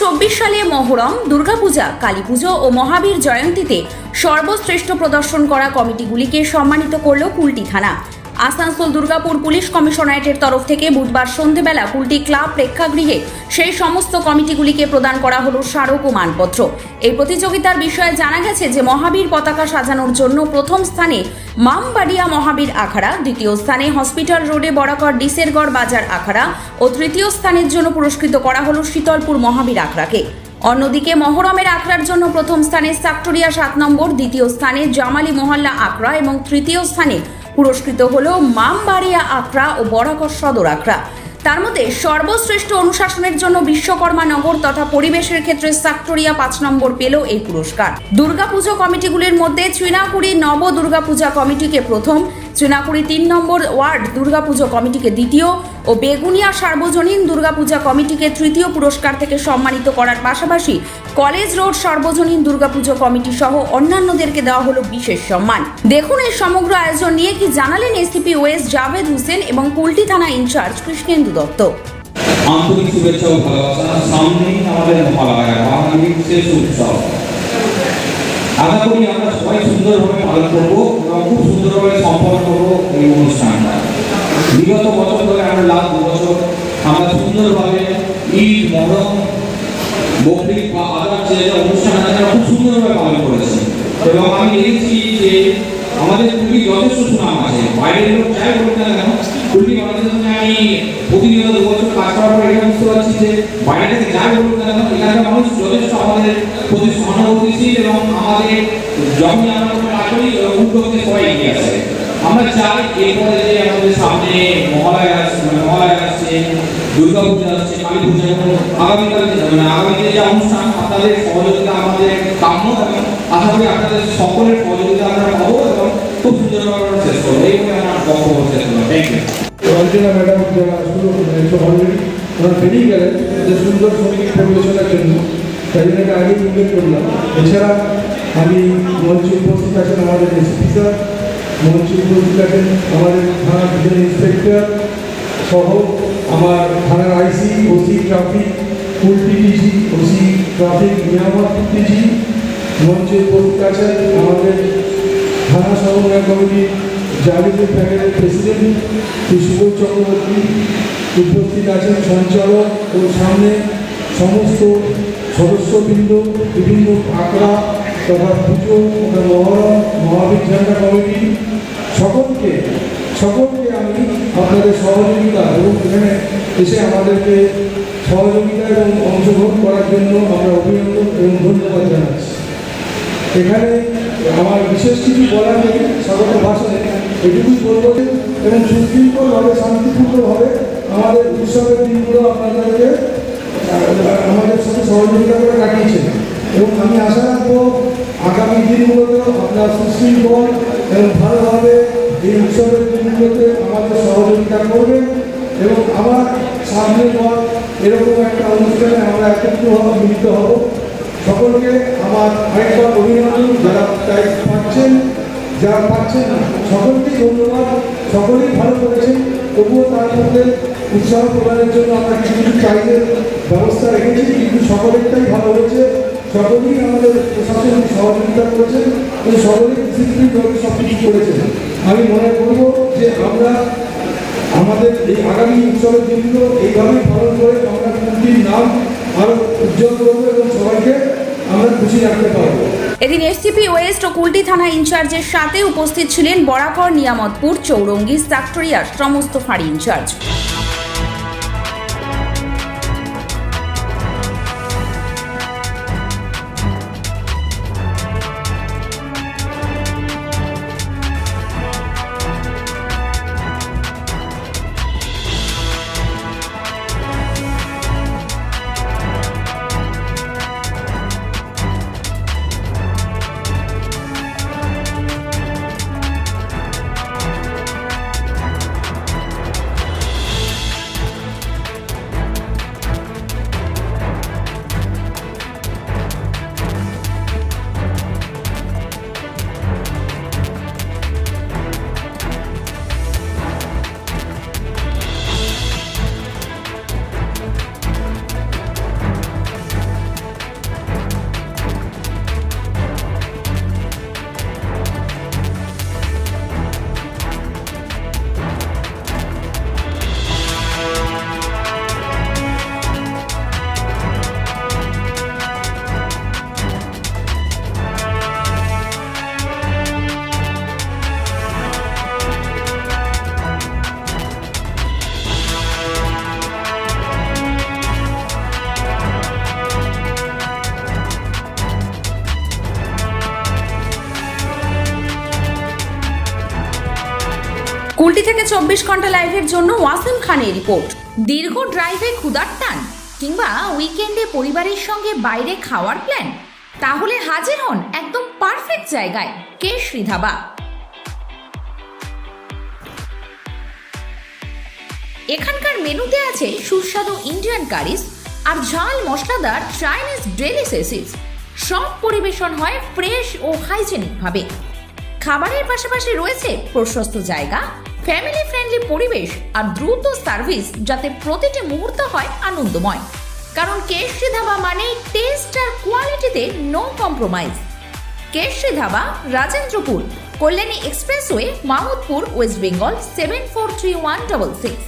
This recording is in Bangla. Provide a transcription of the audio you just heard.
সালে মহরম, দুর্গাপূজা, কালীপুজো ও মহাবীর জয়ন্তীতে সর্বশ্রেষ্ঠ প্রদর্শন করা কমিটিগুলিকে সম্মানিত করল কুলটি থানা। আসানসোল দুর্গাপুর পুলিশ কমিশনারেটের তরফ থেকে বুধবার সন্ধেবেলা কুলটি ক্লাব প্রেক্ষাগৃহে সেই সমস্ত কমিটিগুলিকে প্রদান করা হলো স্মারক ও মানপত্র। এই প্রতিযোগিতার বিষয়ে জানা গেছে যে মহাবীর পতাকা সাজানোর জন্য প্রথম স্থানে মামবাড়িয়া মহাবীর আখাড়া, দ্বিতীয় স্থানে হসপিটাল রোডে বরাকর ডিসেরগড় বাজার আখাড়া ও তৃতীয় স্থানের জন্য পুরস্কৃত করা হলো শীতলপুর মহাবীর আখড়াকে। অন্যদিকে মহরমের আখড়ার জন্য প্রথম স্থানে সাকটোরিয়া সাত নম্বর, দ্বিতীয় স্থানে জামালি মহল্লা আখড়া এবং তৃতীয় স্থানে পুরস্কৃত হল মামবাড়িয়া আখড়া ও বরাকর সদর আখড়া। তার মধ্যে সর্বশ্রেষ্ঠ অনুশাসনের জন্য বিশ্বকর্মা নগর তথা পরিবেশের ক্ষেত্রে সাকটোরিয়া পাঁচ নম্বর পেল এই পুরস্কার। দুর্গাপুজো কমিটিগুলির মধ্যে চুইনাকুড়ি নব দুর্গাপূজা কমিটিকে প্রথম চুনাকুড়ি তিন নম্বর ওয়ার্ড দুর্গাপুজো কমিটিকে দ্বিতীয় ও বেগুনিয়া সার্বজনীন দুর্গাপূজা কমিটিকে তৃতীয় পুরস্কার থেকে সম্মানিত করার পাশাপাশি কলেজ রোড সর্বজনীন দুর্গাপুজো কমিটি সহ অন্যান্যদেরকে দেওয়া হলো বিশেষ সম্মান। দেখুন এই সমগ্র আয়োজন নিয়ে কি জানালেন এসিপি ওয়েস জাভেদ হোসেন এবং কুলটি থানা ইনচার্জ কৃষ্ণেন্দু দত্ত। আন্তরিক শুভেচ্ছা ও ভালোবাসা। সামনেই আমাদের মহালয়া বাঙালির শেষ উৎসব। আশা করি আমরা সবাই সুন্দরভাবে পালন করব এবং খুব সুন্দরভাবে সম্পন্ন করব এই অনুষ্ঠানটা। বিগত বছর ধরে আমরা লাস্ট দু বছর আমরা সুন্দরভাবে ঈদ, মহরম বকরিদ বা আদার যে অনুষ্ঠান আছে খুব সুন্দরভাবে পালন করেছি। এবং আমি দেখেছি যে আমাদের খুবই যথেষ্ট সুনাম আছে বাইরের লোক যাই বলুক না কেন খুবই মানুষের সঙ্গে আমি প্রতিনিয়ত দু বছর কাজ করার পর এটা বুঝতে পারছি যে বাইরে থেকে যাই বলুক না কেন এখানকার মানুষ যথেষ্ট আমাদের প্রতি সহানুভূতিশীল এবং আমাদের যখনই আমরা কোনো করি উদ্যোগকে সবাই এগিয়ে আসে। আমরা চাই এরপরে যে আমাদের সামনে মহালয়া আসছে মানে মহালয়া আসছে দুর্গা পূজা আসছে, কালী পূজা আগামীকাল মানে আগামীতে যে অনুষ্ঠান, আপনাদের সহযোগিতা আমাদের কাম্য আশা করি আপনাদের সকলের সহযোগিতা আমরা পাবো এবং খুব সুন্দরভাবে আমরা শেষ করব এই বলে আমার বক্তব্য শেষ করব থ্যাংক ইউ রঞ্জনা ম্যাডাম যারা শুরু অলরেডি ওনারা বেরিয়ে গেলেন যে সুন্দর সংগীত পরিবেশনার জন্য তাই জন্য এটা আগেই উল্লেখ করলাম এছাড়া আমি মঞ্চে উপস্থিত আছেন আমাদের এসপি স্যার মঞ্চে উপস্থিত আছেন আমাদের থানা ডিভিশন ইন্সপেক্টর সহ আমার থানার আইসি ওসি ট্রাফিক ফুল টিডিজি ওসি ট্রাফিক নিয়ামক টিজি মঞ্চে উপস্থিত আছেন আমাদের থানা সমন্বয় কমিটির জাভিদের প্যানেলের প্রেসিডেন্ট শ্রী সুবোধ চক্রবর্তী উপস্থিত আছেন সঞ্চালক ও সামনে সমস্ত সদস্যবৃন্দ, বিভিন্ন আঁকড়া তথা পুজো মহরম ঝান্ডা কমিটি, সকলকে সকলকে আমি আপনাদের সহযোগিতা এবং এখানে এসে আমাদেরকে সহযোগিতা এবং অংশগ্রহণ করার জন্য আমরা অভিনন্দন এবং ধন্যবাদ জানাচ্ছি। এখানে আমার বিশেষ কিছু বলার নেই, স্বাগত ভাষণে। এটুকুই বলব এবং সুশৃঙ্খলভাবে শান্তিপূর্ণভাবে আমাদের উৎসবের দিনগুলো আপনাদেরকে আমাদের সাথে সহযোগিতা করে কাটিয়েছেন এবং আমি আশা রাখব, আগামী দিনগুলোতে আপনার সুশৃঙ্খল এবং ভালোভাবে এই উৎসবের দিনগুলোতে আমাদের সহযোগিতা করবেন এবং আবার সামনের পর এরকম একটা অনুষ্ঠানে আমরা একত্রিত হব মিলিত হব। সকলকে আমার আরেকবার অভিনন্দন যারা তাই পাচ্ছেন, যারা পাচ্ছেন না সকলকে ধন্যবাদ। সকলেই ভালো করেছেন, তবুও তার মধ্যে উৎসাহ প্রদানের জন্য আমরা কিছু কিছু প্রাইজের ব্যবস্থা রেখেছি, কিন্তু সকলেরটাই ভালো হয়েছে। সকলেই আমাদের প্রশাসনিক সহযোগিতা করেছেন এবং সকলেই ডিসিপ্লিনভাবে সব কিছু করেছেন। আমি মনে করব যে আমরা আমাদের এই আগামী উৎসবের দিনগুলো এইভাবেই পালন করে আমরা কুটির নাম আরও উজ্জ্বল করব এবং সবাইকে এদিন এসসিপি ওয়েস্ট ও কুলটি থানা ইনচার্জের সাথে উপস্থিত ছিলেন বরাকর নিয়ামতপুর চৌরঙ্গি সাক্টরিয়ার সমস্ত ফাঁড়ি ইনচার্জ। কুলটি থেকে চব্বিশ ঘণ্টা লাইভের জন্য ওয়াসিম খানের রিপোর্ট। দীর্ঘ ড্রাইভে ক্ষুদার টান কিংবা উইকেন্ডে পরিবারের সঙ্গে বাইরে খাওয়ার প্ল্যান, তাহলে হাজির হন একদম পারফেক্ট জায়গায় কেশরী ধাবা এখানকার মেনুতে আছে সুস্বাদু ইন্ডিয়ান কারিজ আর ঝাল মশলাদার চাইনিজ ডেলিসেসিস। সব পরিবেশন হয় ফ্রেশ ও হাইজেনিক ভাবে খাবারের পাশাপাশি রয়েছে প্রশস্ত জায়গা ফ্যামিলি ফ্রেন্ডলি পরিবেশ আর দ্রুত সার্ভিস যাতে প্রতিটি মুহূর্ত হয় আনন্দময়। কারণ কেশরি ধাবা মানে টেস্ট আর কোয়ালিটিতে no compromise Kesari Dhaba, Rajendrapur, Kalyani expressway Mahmudpur West Bengal seven four three one double six